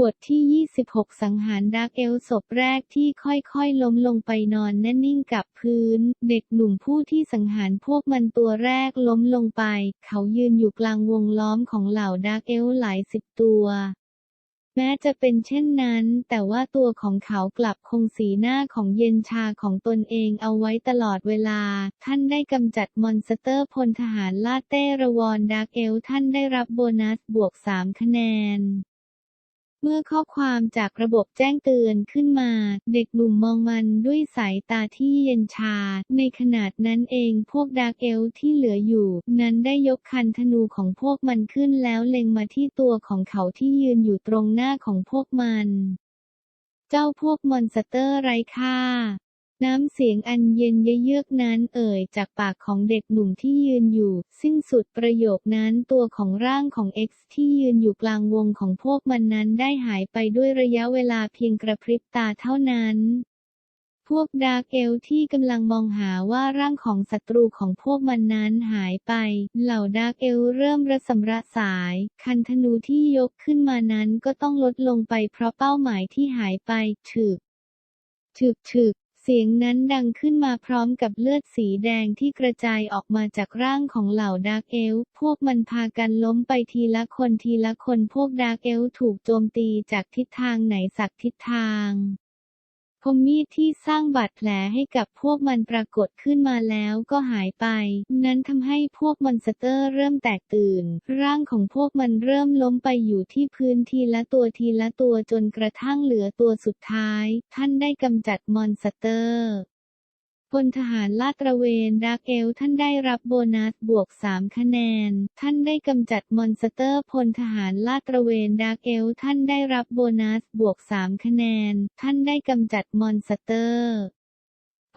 บทที่ 26 สังหารดาร์กเอลศพแรกที่ค่อยๆ ล้มลงไปนอนแน่นิ่งกับพื้น เด็กหนุ่มผู้ที่สังหารพวกมันตัวแรกล้มลงไป เขายืนอยู่กลางวงล้อมของเหล่าดาร์กเอลหลายสิบตัว แม้จะเป็นเช่นนั้น แต่ว่าตัวของเขากลับคงสีหน้าของเย็นชาของตนเองเอาไว้ตลอดเวลา ท่านได้กำจัดมอนสเตอร์พลทหารลาเต้ระวอนดาร์กเอลท่านได้รับโบนัสบวก 3 คะแนน เมื่อข้อความจากระบบแจ้งเตือนขึ้นมา เด็กหนุ่มมองมันด้วยสายตาที่เย็นชา ในขณะนั้นเองพวกดาร์กเอลที่เหลืออยู่ นั้นได้ยกคันธนูของพวกมันขึ้นแล้วเล็งมาที่ตัวของเขาที่ยืนอยู่ตรงหน้าของพวกมัน เจ้าพวกมอนสเตอร์ไร้ค่า น้ำเสียงอันเย็นเยือกนั้นเอ่ยจากปากของเด็กหนุ่มที่ยืนอยู่ สิ้นสุดประโยคนั้นตัวของร่างของ X ที่ยืนอยู่กลางวงของพวกมันนั้นได้หายไปด้วยระยะเวลาเพียงกระพริบตาเท่านั้นพวกดาร์กเอลที่กำลังมองหาว่าร่างของศัตรูของพวกมันนั้นหายไป เหล่าดาร์กเอลเริ่มระสำระสาย คันธนูที่ยกขึ้นมานั้นก็ต้องลดลงไปเพราะเป้าหมายที่หายไป ถึก ถึกถึก เสียงนั้นดังขึ้นมาพร้อมกับเลือดสีแดงที่กระจายออกมาจากร่างของเหล่าดาร์กเอลพวกมันพากันล้มไปทีละคนทีละคนพวกดาร์กเอลถูกโจมตีจากทิศทางไหนสักทิศทาง คมมีดที่สร้างบาดแผลให้กับพวกมันปรากฏขึ้นมาแล้วก็หายไป นั้นทำให้พวกมอนสเตอร์เริ่มแตกตื่น ร่างของพวกมันเริ่มล้มไปอยู่ที่พื้นทีละตัวทีละตัวจนกระทั่งเหลือตัวสุดท้าย ท่านได้กำจัดมอนสเตอร์ พลทหารลาดตระเวนดาร์กเอลท่านได้รับโบนัสบวก 3 คะแนน ท่านได้กำจัดมอนสเตอร์พลทหารลาดตระเวนดาร์กเอลท่านได้รับโบนัสบวก3คะแนนท่านได้กำจัดมอนสเตอร์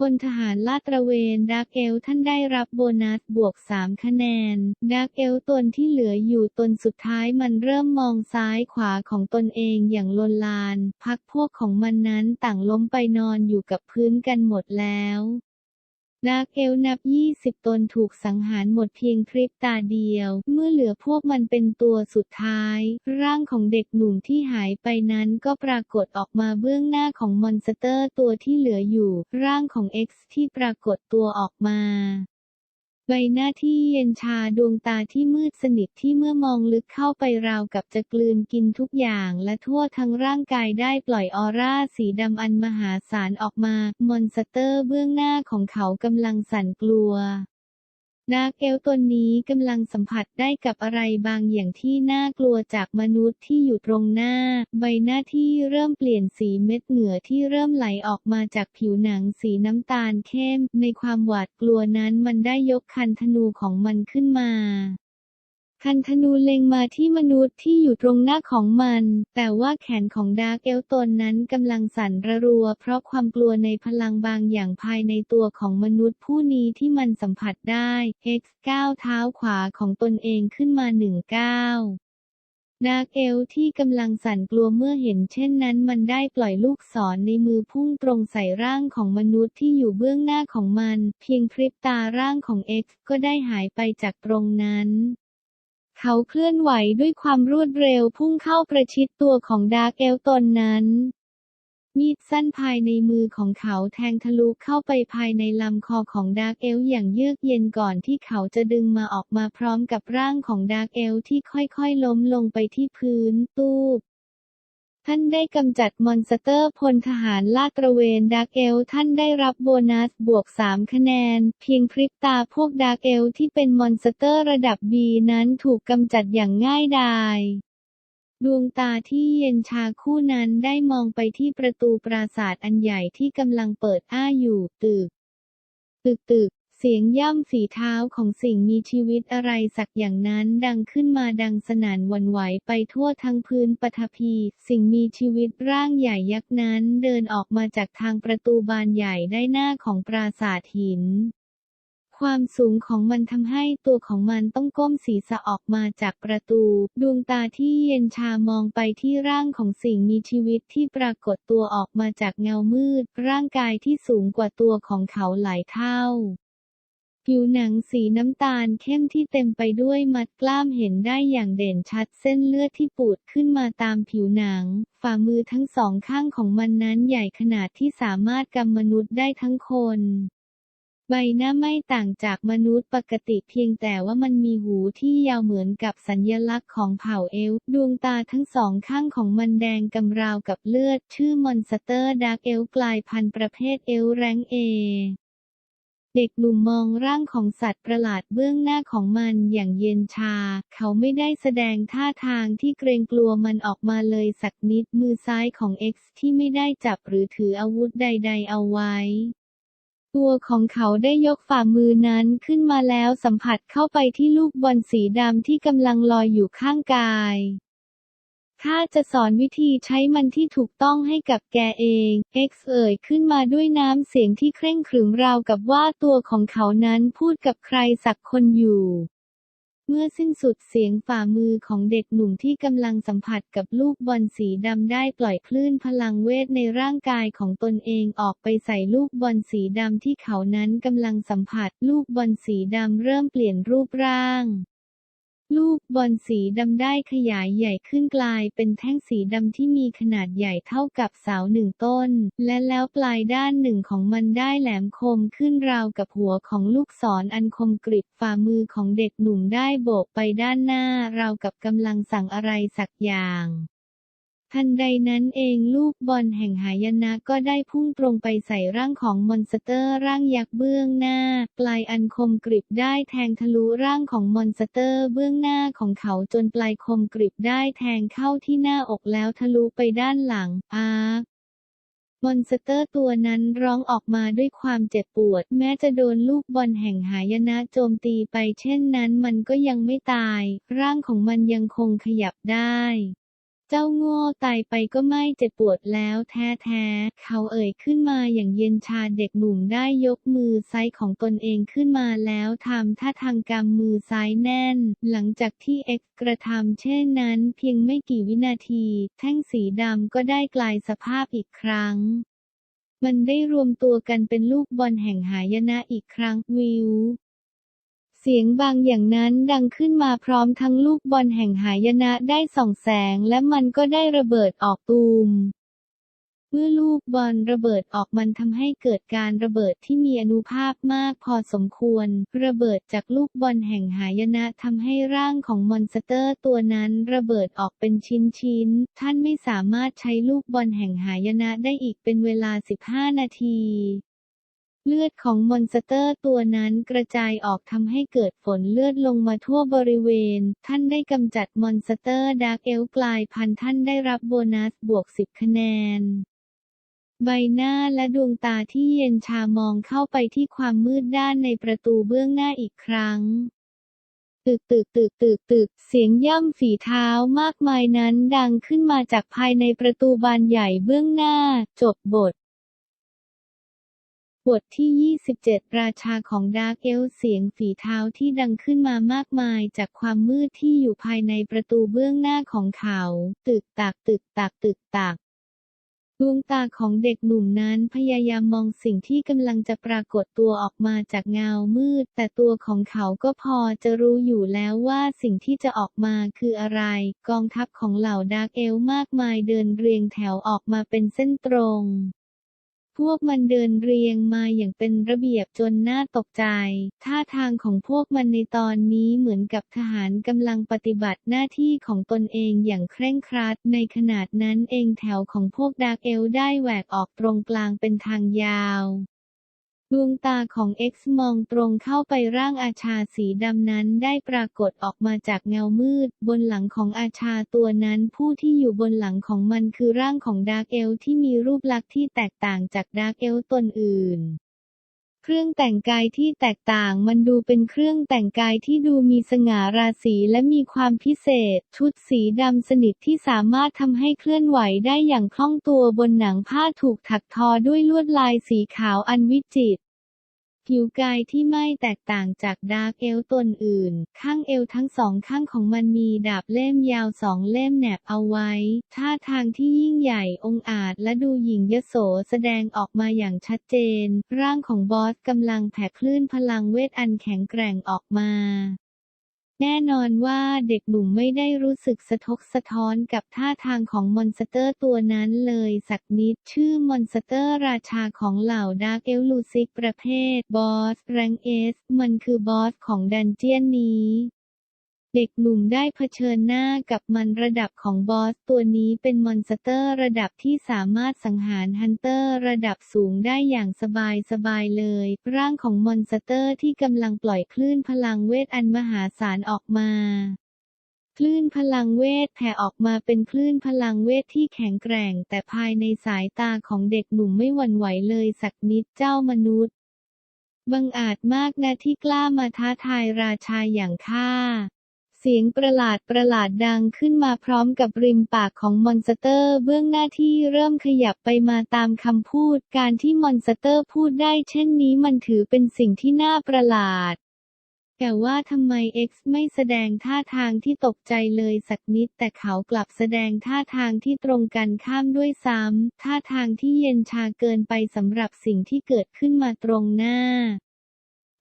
พลทหารลาดตระเวนดาร์กเอลท่านได้รับโบนัสบวก 3 คะแนนดาร์กเอลตนที่เหลืออยู่ตนสุดท้ายมันเริ่มมองซ้ายขวาของตนเองอย่างลนลาน พักพวกของมันนั้นต่างล้มไปนอนอยู่กับพื้นกันหมดแล้ว ดาร์กเอลนับ 20 ตนถูกสังหารหมดเพียงพริบตาเดียว เมื่อเหลือพวกมันเป็นตัวสุดท้าย ร่างของเด็กหนุ่มที่หายไปนั้นก็ปรากฏออกมาเบื้องหน้าของมอนสเตอร์ตัวที่เหลืออยู่ ร่างของเอ็กซ์ที่ปรากฏตัวออกมา ใบหน้าที่เย็นชาดวงตาที่มืดสนิทที่เมื่อมองลึกเข้าไปราวกับจะกลืนกินทุกอย่างและทั่วทั้งร่างกายได้ปล่อยออร่าสีดำอันมหาศาลออกมา มอนสเตอร์เบื้องหน้าของเขากำลังสั่นกลัว นาเกเอลตนนี้กำลังสัมผัสได้กับอะไรบางอย่างที่น่ากลัวจากมนุษย์ที่อยู่ตรงหน้า ใบหน้าที่เริ่มเปลี่ยนสีเม็ดเหงื่อที่เริ่มไหลออกมาจากผิวหนังสีน้ำตาลเข้ม ในความหวาดกลัวนั้นมันได้ยกคันธนูของมันขึ้นมา คันธนูเล็งมาที่มนุษย์ที่อยู่ตรงหน้าของมัน แต่ว่าแขนของดาร์กเอลตนนั้นกำลังสั่นระรัว เพราะความกลัวในพลังบางอย่างภายในตัวของมนุษย์ผู้นี้ที่มันสัมผัสได้ X ก้าวเท้าขวาของตนเองขึ้นมาหนึ่งก้าวดาร์กเอลที่กำลังสั่นกลัวเมื่อเห็นเช่นนั้นมันได้ปล่อยลูกศรในมือพุ่งตรงใส่ร่างของมนุษย์ที่อยู่เบื้องหน้าของมัน เพียงพริบตาร่างของ X ก็ได้หายไปจากตรงนั้น เขาเคลื่อนไหวด้วยความรวดเร็วพุ่งเข้าประชิดตัวของดาร์กเอลตนนั้น มีดสั้นภายในมือของเขาแทงทะลุเข้าไปภายในลำคอของดาร์กเอลอย่างเยือกเย็นก่อนที่เขาจะดึงมาออกมาพร้อมกับร่างของดาร์กเอลที่ค่อยๆล้มลงไปที่พื้นตูบ ท่านได้กำจัดมอนสเตอร์พลทหารลาดตระเวนดาร์กเอล ท่านได้รับโบนัสบวก 3 คะแนน เพียงพริบตาพวกดาร์กเอลที่เป็นมอนสเตอร์ระดับ B นั้นถูกกำจัดอย่างง่ายดายดวงตาที่เย็นชาคู่นั้นได้มองไปที่ประตูปราสาทอันใหญ่ที่กำลังเปิดอ้าอยู่ตึก ตึกตึก เสียงย่ำฝีเท้าของสิ่งมีชีวิตอะไรสักอย่างนั้นดังขึ้นมาดังสนั่นวั่นไหวไปทั่วทั้งพื้นปฐพี สิ่งมีชีวิตร่างใหญ่ยักษ์นั้นเดินออกมาจากทางประตูบานใหญ่ได้หน้าของปราสาทหินความสูงของมันทำให้ตัวของมันต้องก้มศีรษะออกมาจากประตู ดวงตาที่เย็นชามองไปที่ร่างของสิ่งมีชีวิตที่ปรากฏตัวออกมาจากเงามืด ร่างกายที่สูงกว่าตัวของเขาหลายเท่า ผิวหนังสีน้ำตาลเข้มที่เต็มไปด้วยมัดกล้ามเห็นได้อย่างเด่นชัดเส้นเลือดที่ปูดขึ้นมาตามผิวหนัง ฝ่ามือทั้งสองข้างของมันนั้นใหญ่ขนาดที่สามารถกำมนุษย์ได้ทั้งคน ใบหน้าไม่ต่างจากมนุษย์ปกติเพียงแต่ว่ามันมีหูที่ยาวเหมือนกับสัญลักษณ์ของเผ่าเอลดวงตาทั้งสองข้างของมันแดงกำราวกับเลือด ชื่อมอนสเตอร์ดาร์กเอลกลายพันธุ์ประเภทเอลแรงเอ เด็กหนุ่มมองร่างของสัตว์ประหลาดเบื้องหน้าของมันอย่างเย็นชา เขาไม่ได้แสดงท่าทางที่เกรงกลัวมันออกมาเลยสักนิดมือซ้ายของ X ที่ไม่ได้จับหรือถืออาวุธใด ๆ เอาไว้ตัวของเขาได้ยกฝ่ามือนั้นขึ้นมาแล้วสัมผัสเข้าไปที่ลูกบอลสีดำที่กำลังลอยอยู่ข้างกาย ข้าจะสอนวิธีใช้มันที่ถูกต้องให้กับแกเอง X เอ่ยขึ้นมาด้วยน้ำเสียงที่เคร่งขรึมราวกับว่าตัวของเขานั้นพูดกับใครสักคนอยู่ เมื่อสิ้นสุดเสียงฝ่ามือของเด็กหนุ่มที่กำลังสัมผัสกับลูกบอลสีดำได้ปล่อยคลื่นพลังเวทในร่างกายของตนเองออกไปใส่ลูกบอลสีดำที่เขานั้นกำลังสัมผัส ลูกบอลสีดำเริ่มเปลี่ยนรูปร่าง ลูกบอลสีดำได้ขยายใหญ่ขึ้นกลายเป็นแท่งสีดำที่มีขนาดใหญ่เท่ากับเสาหนึ่งต้น และแล้วปลายด้านหนึ่งของมันได้แหลมคมขึ้นราวกับหัวของลูกศรออันคมกริบฝ่ามือของเด็กหนุ่มได้โบกไปด้านหน้าราวกับกำลังสั่งอะไรสักอย่าง ทันใดนั้นเองลูกบอลแห่งหายนะก็ได้พุ่งตรงไปใส่ร่างของมอนสเตอร์ร่างยักษ์เบื้องหน้า ปลายอันคมกริบได้แทงทะลุร่างของมอนสเตอร์เบื้องหน้าของเขาจนปลายคมกริบได้แทงเข้าที่หน้าอกแล้วทะลุไปด้านหลังอาร์มอนสเตอร์ตัวนั้นร้องออกมาด้วยความเจ็บปวด แม้จะโดนลูกบอลแห่งหายนะโจมตีไปเช่นนั้นมันก็ยังไม่ตาย ร่างของมันยังคงขยับได้ เจ้าโง่ตายไปก็ไม่เจ็บปวดแล้วแท้ๆ เขาเอ่ยขึ้นมาอย่างเย็นชาเด็กหนุ่มได้ยกมือซ้ายของตนเองขึ้นมาแล้วทำท่าทางกำมือซ้ายแน่น หลังจากที่เอ็กกระทำเช่นนั้นเพียงไม่กี่วินาที แท่งสีดำก็ได้กลายสภาพอีกครั้งมันได้รวมตัวกันเป็นลูกบอลแห่งหายนะอีกครั้งวิว เสียงบางอย่างนั้นดังขึ้นมาพร้อมทั้งลูกบอลแห่งหายนะได้ส่องแสงและมันก็ได้ระเบิดออกตูม เมื่อลูกบอลระเบิดออกมันทำให้เกิดการระเบิดที่มีอนุภาพมากพอสมควร ระเบิดจากลูกบอลแห่งหายนะทำให้ร่างของมอนสเตอร์ตัวนั้นระเบิดออกเป็นชิ้นๆ ท่านไม่สามารถใช้ลูกบอลแห่งหายนะได้อีกเป็นเวลา 15 นาที เลือดของมอนสเตอร์ตัวนั้นกระจายออกทำให้เกิดฝนเลือดลงมาทั่วบริเวณ ท่านได้กำจัดมอนสเตอร์ดาร์กเอลกลายพันธุ์ท่านได้รับโบนัสบวก 10 คะแนน ใบหน้าและดวงตาที่เย็นชามองเข้าไปที่ความมืดด้านในประตูเบื้องหน้าอีกครั้งตึกตึกตึกตึกตึกเสียงย่ำฝีเท้ามากมายนั้นดังขึ้นมาจากภายในประตูบานใหญ่เบื้องหน้า จบบท บทที่ 27 ราชาของดาร์กเอลเสียงฝีเท้าที่ดังขึ้นมามากมายจากความมืดที่อยู่ภายในประตูเบื้องหน้าของเขา ตึกตักตึกตักตึกตักดวงตาของเด็กหนุ่มนั้นพยายามมองสิ่งที่กำลังจะปรากฏตัวออกมาจากเงามืด แต่ตัวของเขาก็พอจะรู้อยู่แล้วว่าสิ่งที่จะออกมาคืออะไร กองทัพของเหล่าดาร์กเอลมากมายเดินเรียงแถวออกมาเป็นเส้นตรง พวกมันเดินเรียงมาอย่างเป็นระเบียบจนน่าตกใจ ท่าทางของพวกมันในตอนนี้เหมือนกับทหารกำลังปฏิบัติหน้าที่ของตนเองอย่างเคร่งครัด ในขนาดนั้นเองแถวของพวกดาร์กเอลได้แหวกออกตรงกลางเป็นทางยาว ดวงตาของเอ็กซ์มองตรงเข้าไปร่างอาชาสีดำนั้นได้ปรากฏออกมาจากเงามืด บนหลังของอาชาตัวนั้นผู้ที่อยู่บนหลังของมันคือร่างของดาร์กเอลที่มีรูปลักษณ์ที่แตกต่างจากดาร์กเอลตนอื่น เครื่องแต่งกายที่แตกต่างมันดูเป็นเครื่องแต่งกายที่ดูมีสง่าราศีและมีความพิเศษ ชุดสีดำสนิทที่สามารถทำให้เคลื่อนไหวได้อย่างคล่องตัวบนหนังผ้าถูกถักทอด้วยลวดลายสีขาวอันวิจิตร ผิวกายที่ไม่แตกต่างจากดาร์กเอลตนอื่น ข้างเอวทั้งสองข้างของมันมีดาบเล่มยาวสองเล่มแหนบเอาไว้ ท่าทางที่ยิ่งใหญ่องอาจและดูหยิ่งยโสแสดงออกมาอย่างชัดเจน ร่างของบอสกำลังแผ่คลื่นพลังเวทอันแข็งแกร่งออกมา แน่นอนว่าเด็กหนุ่มไม่ได้รู้สึกสะทกสะท้อนกับท่าทางของมอนสเตอร์ตัวนั้นเลยสักนิดชื่อมอนสเตอร์ราชาของเหล่าดาร์กเอลลูซิกประเภทบอสแรงเอสมันคือบอสของดันเจียนนี้ เด็กหนุ่มได้เผชิญหน้ากับมันระดับของบอสตัวนี้เป็นมอนสเตอร์ระดับที่สามารถสังหารฮันเตอร์ระดับสูงได้อย่างสบายสบายเลย ร่างของมอนสเตอร์ที่กำลังปล่อยคลื่นพลังเวทอันมหาศาลออกมาคลื่นพลังเวทแผ่ออกมาเป็นคลื่นพลังเวทที่แข็งแกร่ง แต่ภายในสายตาของเด็กหนุ่มไม่หวั่นไหวเลยสักนิดเจ้ามนุษย์ บังอาจมากนะที่กล้ามาท้าทายราชาอย่างข้า เสียงประหลาดประหลาดดังขึ้นมาพร้อมกับริมปากของมอนสเตอร์ เบื้องหน้าที่เริ่มขยับไปมาตามคำพูด การที่มอนสเตอร์พูดได้เช่นนี้มันถือเป็นสิ่งที่น่าประหลาด แต่ว่าทำไม X ไม่แสดงท่าทางที่ตกใจเลยสักนิด แต่เขากลับแสดงท่าทางที่ตรงกันข้ามด้วยซ้ำท่าทางที่เย็นชาเกินไปสำหรับสิ่งที่เกิดขึ้นมาตรงหน้า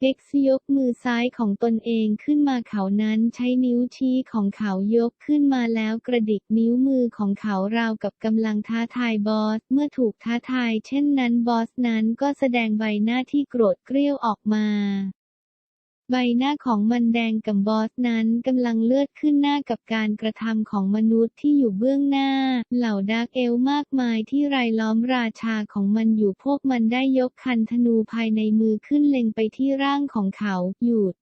เอ็กซ์ยกมือซ้ายของตนเองขึ้นมาเขานั้นใช้นิ้วชี้ของเขายกขึ้นมาแล้วกระดิกนิ้วมือของเขาราวกับกำลังท้าทายบอส เมื่อถูกท้าทายเช่นนั้นบอสนั้นก็แสดงใบหน้าที่โกรธเกรี้ยวออกมา ใบหน้าของมันแดงกับบอสนั้นกำลังเลือดขึ้นหน้ากับการกระทำของมนุษย์ที่อยู่เบื้องหน้า เหล่าดาร์กเอลมากมายที่รายล้อมราชาของมันอยู่พวกมันได้ยกคันธนูภายในมือขึ้นเล็งไปที่ร่างของเขาหยุด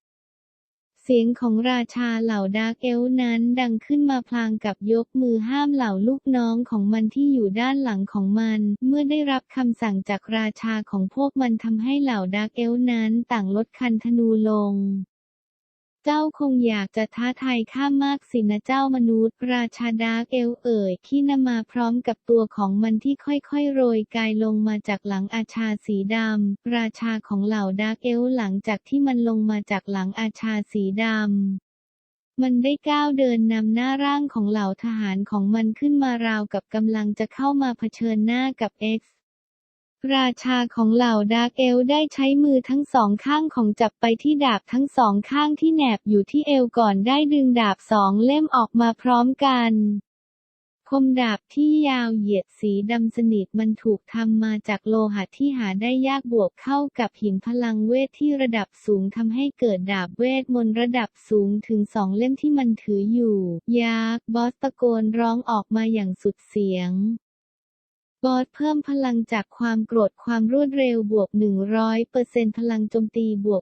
เสียงของราชาเหล่าดาร์กเอลนั้นดังขึ้นมาพลางกับยกมือห้ามเหล่าลูกน้องของมันที่อยู่ด้านหลังของมัน เมื่อได้รับคำสั่งจากราชาของพวกมันทำให้เหล่าดาร์กเอลนั้นต่างลดคันธนูลง เจ้าคงอยากจะท้าทายข้ามากสินะเจ้ามนุษย์ ราชาดาร์กเอลเอ่ยขี้นำมาพร้อมกับตัวของมันที่ค่อยๆ โรยกายลงมาจากหลังอาชาสีดำ ราชาของเหล่าดาร์กเอลหลังจากที่มันลงมาจากหลังอาชาสีดำมันได้ก้าวเดินนำหน้าร่างของเหล่าทหารของมันขึ้นมาราวกับกำลังจะเข้ามาเผชิญหน้ากับ X ราชาของเหล่าดาร์กเอลได้ใช้มือทั้งสองข้างของจับไปที่ดาบทั้งสองข้างที่แหนบอยู่ที่เอวก่อนได้ดึงดาบสองเล่มออกมาพร้อมกันคมดาบที่ยาวเหยียดสีดำสนิทมันถูกทำมาจากโลหะที่หาได้ยากบวกเข้ากับหินพลังเวทที่ระดับสูงทำให้เกิดดาบเวทมนต์ระดับสูงถึงสองเล่มที่มันถืออยู่ยักษ์บอสตะโกนร้องออกมาอย่างสุดเสียง บอสเพิ่มพลังจากความโกรธความรวดเร็วบวก 100%พลังโจมตีบวก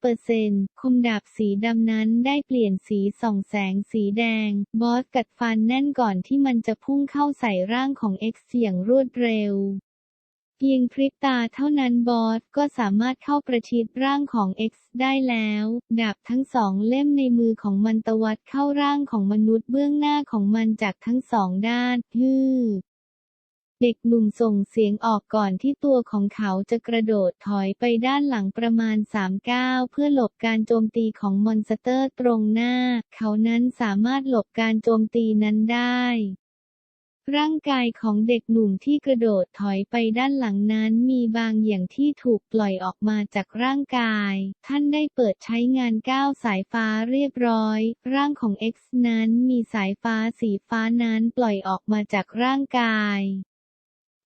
100%คมดาบสีดำนั้นได้เปลี่ยนสีส่องแสงสีแดง บอสกัดฟันแน่นก่อนที่มันจะพุ่งเข้าใส่ร่างของ X อย่างรวดเร็วเพียงพริบตาเท่านั้นบอสก็สามารถเข้าประชิดร่างของ X ได้แล้ว ดาบทั้งสองเล่มในมือของมันตวัดเข้าร่างของมนุษย์เบื้องหน้าของมันจากทั้งสองด้านฮือ เด็กหนุ่มส่งเสียงออกก่อนที่ตัวของเขาจะกระโดดถอยไปด้านหลังประมาณ3ก้าวเพื่อหลบการโจมตีของมอนสเตอร์ตรงหน้า เขานั้นสามารถหลบการโจมตีนั้นได้ร่างกายของเด็กหนุ่มที่กระโดดถอยไปด้านหลังนั้นมีบางอย่างที่ถูกปล่อยออกมาจากร่างกาย ท่านได้เปิดใช้งานก้าวสายฟ้าเรียบร้อย ร่างของ X นั้นมีสายฟ้าสีฟ้านั้นปล่อยออกมาจากร่างกาย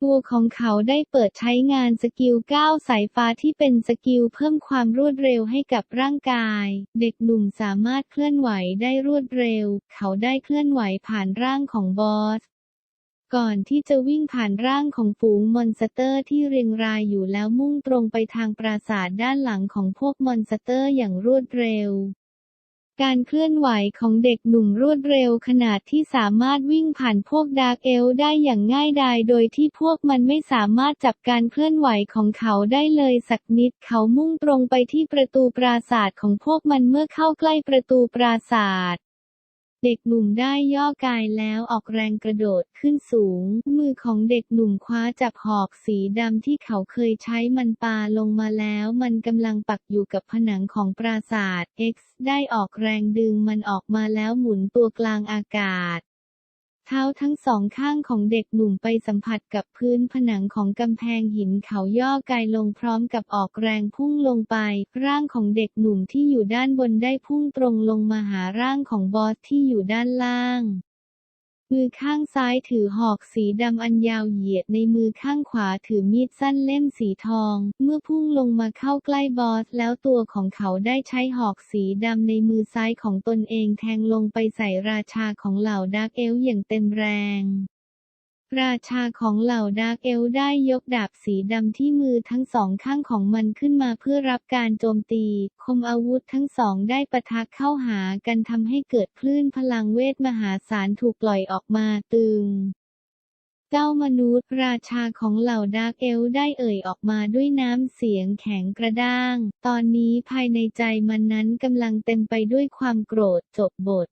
ตัวของเขาได้เปิดใช้งานสกิลก้าวสายฟ้าที่เป็นสกิลเพิ่มความรวดเร็วให้กับร่างกาย เด็กหนุ่มสามารถเคลื่อนไหวได้รวดเร็ว เขาได้เคลื่อนไหวผ่านร่างของบอส ก่อนที่จะวิ่งผ่านร่างของฝูงมอนสเตอร์ที่เรียงรายอยู่แล้วมุ่งตรงไปทางปราสาทด้านหลังของพวกมอนสเตอร์อย่างรวดเร็ว การเคลื่อนไหวของเด็กหนุ่มรวดเร็วขนาดที่สามารถวิ่งผ่านพวกดาร์กเอลได้อย่างง่ายดายโดยที่พวกมันไม่สามารถจับการเคลื่อนไหวของเขาได้เลยสักนิดเขามุ่งตรงไปที่ประตูปราสาทของพวกมันเมื่อเข้าใกล้ประตูปราสาท เด็กหนุ่มได้ย่อกายแล้วออกแรงกระโดดขึ้นสูง มือของเด็กหนุ่มคว้าจับหอกสีดำที่เขาเคยใช้มันปาลงมาแล้ว มันกำลังปักอยู่กับผนังของปราสาท X ได้ออกแรงดึงมันออกมาแล้วหมุนตัวกลางอากาศ เท้าทั้งสองข้างของเด็กหนุ่มไปสัมผัสกับพื้นผนังของกำแพงหินเขาย่อกายลงพร้อมกับออกแรงพุ่งลงไป ร่างของเด็กหนุ่มที่อยู่ด้านบนได้พุ่งตรงลงมาหาร่างของบอสที่อยู่ด้านล่าง มือข้างซ้ายถือหอกสีดำอันยาวเหยียดในมือข้างขวาถือมีดสั้นเล่มสีทอง เมื่อพุ่งลงมาเข้าใกล้บอส แล้วตัวของเขาได้ใช้หอกสีดำในมือซ้ายของตนเองแทงลงไปใส่ราชาของเหล่าดาร์กเอลฟ์อย่างเต็มแรง ราชาของเหล่าดาร์กเอลได้ยกดาบสีดำที่มือทั้งสองข้างของมันขึ้นมาเพื่อรับการโจมตี คมอาวุธทั้งสองได้ปะทะเข้าหากันทำให้เกิดคลื่นพลังเวทมหาศาลถูกปล่อยออกมาตึง เจ้ามนุษย์ราชาของเหล่าดาร์กเอลได้เอ่ยออกมาด้วยน้ำเสียงแข็งกระด้าง ตอนนี้ภายในใจมันนั้นกำลังเต็มไปด้วยความโกรธจบบท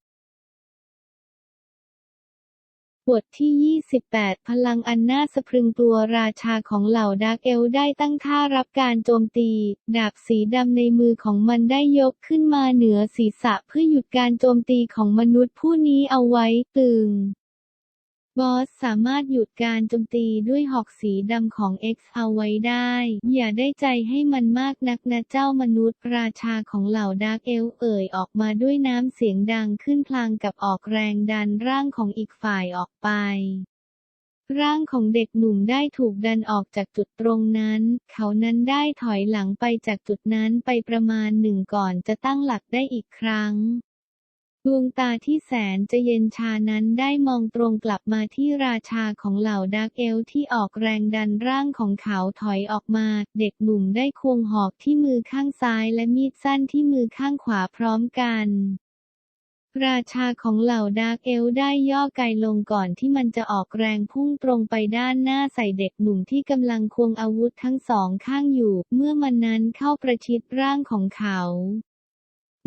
บทที่ 28 พลังอันน่าสะพรึงตัวราชาของเหล่าดาร์กเอลได้ตั้งท่ารับการโจมตี ดาบสีดำในมือของมันได้ยกขึ้นมาเหนือศีรษะเพื่อหยุดการโจมตีของมนุษย์ผู้นี้เอาไว้ตึง บอสสามารถหยุดการโจมตีด้วยหอกสีดำของ X เอาไว้ได้ อย่าได้ใจให้มันมากนักนะเจ้ามนุษย์ราชาของเหล่าดาร์กเอลเอ่ยออกมาด้วยน้ำเสียงดังขึ้นพลางกับออกแรงดันร่างของอีกฝ่ายออกไป ร่างของเด็กหนุ่มได้ถูกดันออกจากจุดตรงนั้น เขานั้นได้ถอยหลังไปจากจุดนั้นไปประมาณหนึ่งก่อนจะตั้งหลักได้อีกครั้ง ดวงตาที่แสนจะเย็นชานั้นได้มองตรงกลับมาที่ราชาของเหล่าดาร์กเอลที่ออกแรงดันร่างของเขาถอยออกมา เด็กหนุ่มได้ควงหอกที่มือข้างซ้ายและมีดสั้นที่มือข้างขวาพร้อมกันราชาของเหล่าดาร์กเอลได้ย่อกายลงก่อนที่มันจะออกแรงพุ่งตรงไปด้านหน้าใส่เด็กหนุ่มที่กำลังควงอาวุธทั้งสองข้างอยู่ เมื่อมันนั้นเข้าประชิดร่างของเขา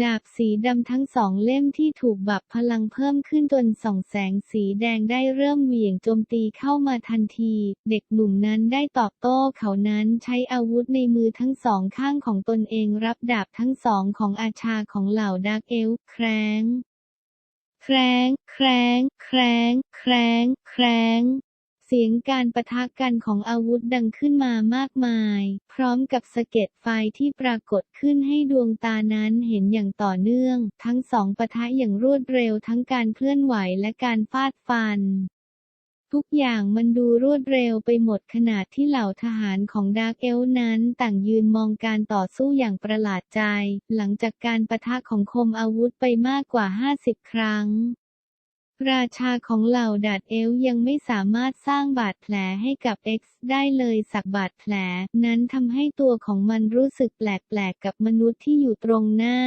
ดาบสีดำทั้งสองเล่มที่ถูกบับพลังเพิ่มขึ้นจนส่องแสงสีแดงได้เริ่มเหวี่ยงโจมตีเข้ามาทันที เด็กหนุ่มนั้นได้ตอบโต้เขานั้นใช้อาวุธในมือทั้งสองข้างของตนเองรับดาบทั้งสองของอาชาของเหล่าดาร์กเอลแครงแครงแครงแครงแครงแครง เสียงการปะทะกันของอาวุธดังขึ้นมามากมาย พร้อมกับสะเก็ดไฟที่ปรากฏขึ้นให้ดวงตานั้นเห็นอย่างต่อเนื่อง ทั้งสองปะทะอย่างรวดเร็วทั้งการเคลื่อนไหวและการฟาดฟันทุกอย่างมันดูรวดเร็วไปหมดขนาดที่เหล่าทหารของดาร์กเอลนั้นต่างยืนมองการต่อสู้อย่างประหลาดใจ หลังจากการปะทะของคมอาวุธไปมากกว่า 50 ครั้ง ราชาของเหล่าดาดเอลยังไม่สามารถสร้างบาดแผลให้กับ X ได้เลยสักบาดแผล นั้นทำให้ตัวของมันรู้สึกแปลกๆกับมนุษย์ที่อยู่ตรงหน้า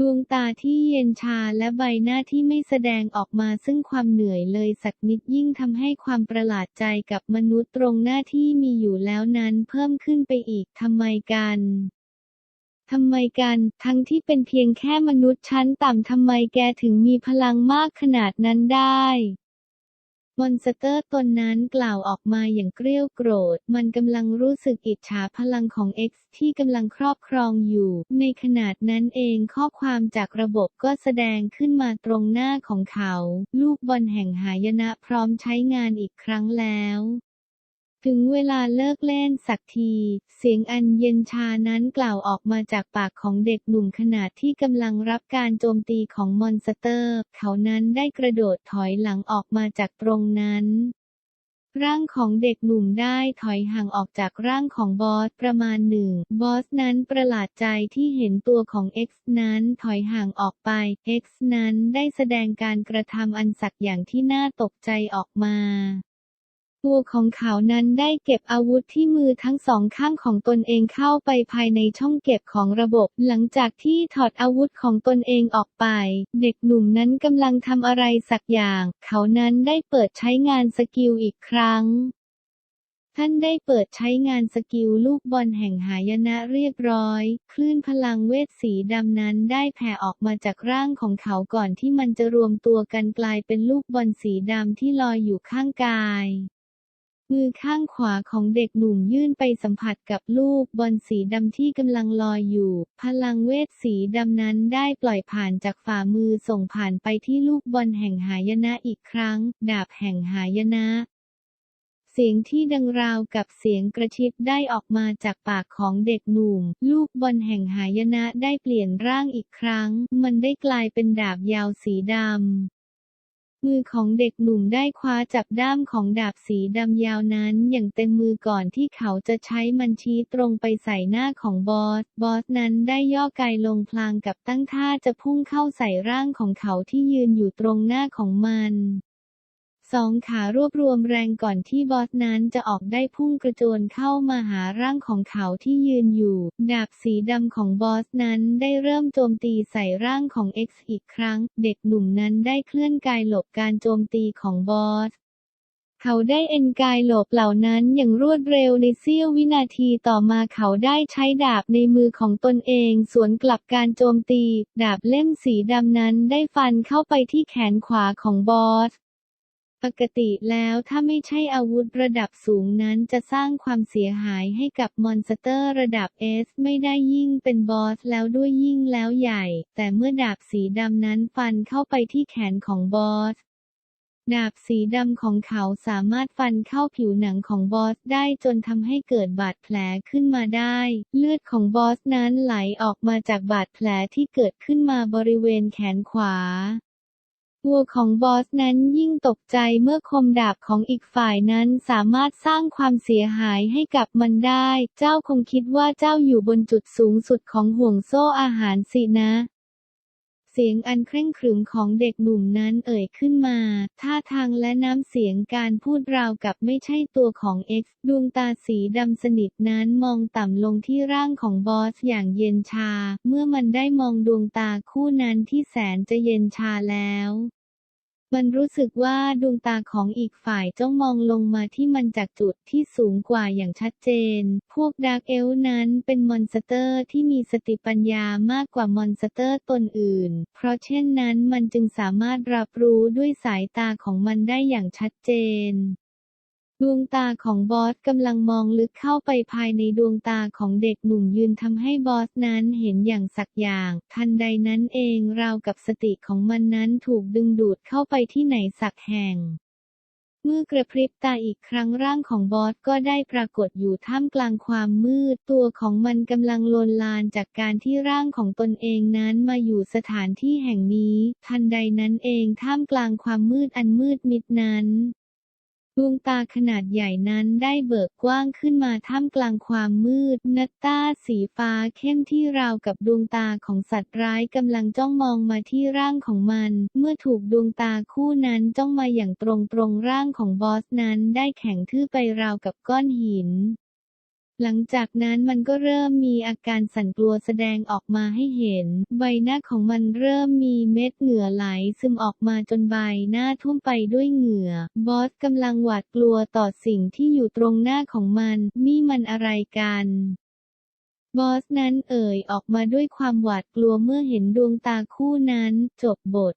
ดวงตาที่เย็นชาและใบหน้าที่ไม่แสดงออกมาซึ่งความเหนื่อยเลยสักนิดยิ่งทำให้ความประหลาดใจกับมนุษย์ตรงหน้าที่มีอยู่แล้วนั้นเพิ่มขึ้นไปอีกทำไมกัน ทำไมกัน ทั้งที่เป็นเพียงแค่มนุษย์ชั้นต่ำทำไมแกถึงมีพลังมากขนาดนั้นได้มอนสเตอร์ตนนั้นกล่าวออกมาอย่างเกรี้ยวโกรธ มันกำลังรู้สึกอิจฉาพลังของ X ที่กำลังครอบครองอยู่ ในขนาดนั้นเองข้อความจากระบบก็แสดงขึ้นมาตรงหน้าของเขา ลูกบอลแห่งหายนะพร้อมใช้งานอีกครั้งแล้ว ถึงเวลาเลิกเล่นสักที เสียงอันเย็นชานั้นกล่าวออกมาจากปากของเด็กหนุ่มขณะที่กำลังรับการโจมตีของมอนสเตอร์ เขานั้นได้กระโดดถอยหลังออกมาจากตรงนั้นร่างของเด็กหนุ่มได้ถอยห่างออกจากร่างของบอสประมาณหนึ่ง บอสนั้นประหลาดใจที่เห็นตัวของ X นั้นถอยห่างออกไป X นั้นได้แสดงการกระทำอันสักอย่างที่น่าตกใจออกมา ตัวของเขานั้นได้เก็บอาวุธที่มือทั้งสองข้างของตนเองเข้าไปภายในช่องเก็บของระบบ หลังจากที่ถอดอาวุธของตนเองออกไป เด็กหนุ่มนั้นกำลังทำอะไรสักอย่าง เขานั้นได้เปิดใช้งานสกิลอีกครั้งท่านได้เปิดใช้งานสกิลลูกบอลแห่งหายนะเรียบร้อย คลื่นพลังเวทสีดำนั้นได้แผ่ออกมาจากร่างของเขาก่อนที่มันจะรวมตัวกันกลายเป็นลูกบอลสีดำที่ลอยอยู่ข้างกาย มือข้างขวาของเด็กหนุ่มยื่นไปสัมผัสกับลูกบอลสีดำที่กำลังลอยอยู่ พลังเวทสีดำนั้นได้ปล่อยผ่านจากฝ่ามือส่งผ่านไปที่ลูกบอลแห่งหายนะอีกครั้ง ดาบแห่งหายนะ เสียงที่ดังราวกับเสียงกระชิบได้ออกมาจากปากของเด็กหนุ่ม ลูกบอลแห่งหายนะได้เปลี่ยนร่างอีกครั้ง มันได้กลายเป็นดาบยาวสีดำ มือของเด็กหนุ่มได้คว้าจับด้ามของดาบสีดำยาวนั้นอย่างเต็มมือก่อนที่เขาจะใช้มันชี้ตรงไปใส่หน้าของบอส บอสนั้นได้ย่อกายลงพลางกับตั้งท่าจะพุ่งเข้าใส่ร่างของเขาที่ยืนอยู่ตรงหน้าของมัน สองขารวบรวมแรงก่อนที่บอสนั้นจะออกได้พุ่งกระโจนเข้ามาหาร่างของเขาที่ยืนอยู่ ดาบสีดำของบอสนั้นได้เริ่มโจมตีใส่ร่างของ X อีกครั้ง เด็กหนุ่มนั้นได้เคลื่อนกายหลบการโจมตีของบอสเขาได้เอ็นกายหลบเหล่านั้นอย่างรวดเร็วในเสี้ยววินาทีต่อมาเขาได้ใช้ดาบในมือของตนเอง สวนกลับการโจมตี ดาบเล่มสีดำนั้นได้ฟันเข้าไปที่แขนขวาของบอส ปกติแล้วถ้าไม่ใช่อาวุธระดับสูงนั้นจะสร้างความเสียหายให้กับมอนสเตอร์ระดับ S ไม่ได้ยิ่งเป็นบอสแล้วด้วยยิ่งแล้วใหญ่ แต่เมื่อดาบสีดำนั้นฟันเข้าไปที่แขนของบอส ดาบสีดำของเขาสามารถฟันเข้าผิวหนังของบอสได้จนทำให้เกิดบาดแผลขึ้นมาได้ เลือดของบอสนั้นไหลออกมาจากบาดแผลที่เกิดขึ้นมาบริเวณแขนขวา ตัวของบอสนั้นยิ่งตกใจเมื่อคมดาบของอีกฝ่ายนั้นสามารถสร้างความเสียหายให้กับมันได้ เจ้าคงคิดว่าเจ้าอยู่บนจุดสูงสุดของห่วงโซ่อาหารสินะ เสียงอันเคร่งขรึมของเด็กหนุ่มนั้นเอ่ยขึ้นมา ท่าทางและน้ำเสียงการพูดราวกับไม่ใช่ตัวของเอ็กซ์ดวงตาสีดำสนิทนั้นมองต่ำลงที่ร่างของบอสอย่างเย็นชา เมื่อมันได้มองดวงตาคู่นั้นที่แสนจะเย็นชาแล้ว มันรู้สึกว่าดวงตาของอีกฝ่ายจ้องมองลงมาที่มันจากจุดที่สูงกว่าอย่างชัดเจน พวกดาร์กเอลนั้นเป็นมอนสเตอร์ที่มีสติปัญญามากกว่ามอนสเตอร์ตนอื่น เพราะเช่นนั้นมันจึงสามารถรับรู้ด้วยสายตาของมันได้อย่างชัดเจน ดวงตาของบอสกำลังมองลึกเข้าไปภายในดวงตาของเด็กหนุ่มยืนทำให้บอสนั้นเห็นอย่างสักอย่าง ทันใดนั้นเองราวกับสติของมันนั้นถูกดึงดูดเข้าไปที่ไหนสักแห่ง เมื่อกระพริบตาอีกครั้งร่างของบอสก็ได้ปรากฏอยู่ท่ามกลางความมืด ตัวของมันกำลังโลนลานจากการที่ร่างของตนเองนั้นมาอยู่สถานที่แห่งนี้ ทันใดนั้นเองท่ามกลางความมืดอันมืดมิดนั้น ดวงตาขนาดใหญ่นั้นได้เบิกกว้างขึ้นมาท่ามกลางความมืด นัตตาสีฟ้าเข้มที่ราวกับดวงตาของสัตว์ร้ายกำลังจ้องมองมาที่ร่างของมัน เมื่อถูกดวงตาคู่นั้นจ้องมาอย่างตรงตรงร่างของบอสนั้นได้แข็งทื่อไปราวกับก้อนหิน หลังจากนั้นมันก็เริ่มมีอาการสั่นกลัวแสดงออกมาให้เห็น ใบหน้าของมันเริ่มมีเม็ดเหงื่อไหลซึมออกมาจนใบหน้าท่วมไปด้วยเหงื่อ บอสกำลังหวาดกลัวต่อสิ่งที่อยู่ตรงหน้าของมันนี่มันอะไรกันบอสนั้นเอ่ยออกมาด้วยความหวาดกลัวเมื่อเห็นดวงตาคู่นั้น จบบท